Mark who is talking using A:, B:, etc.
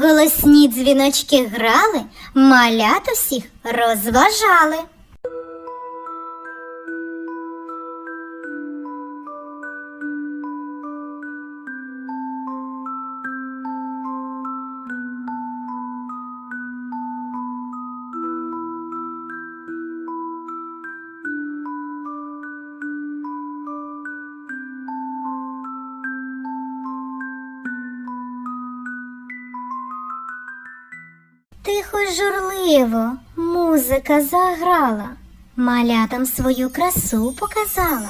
A: Голосні дзвіночки грали, малят усіх розважали. Тихо журливо музика заграла, малятам свою красу показала.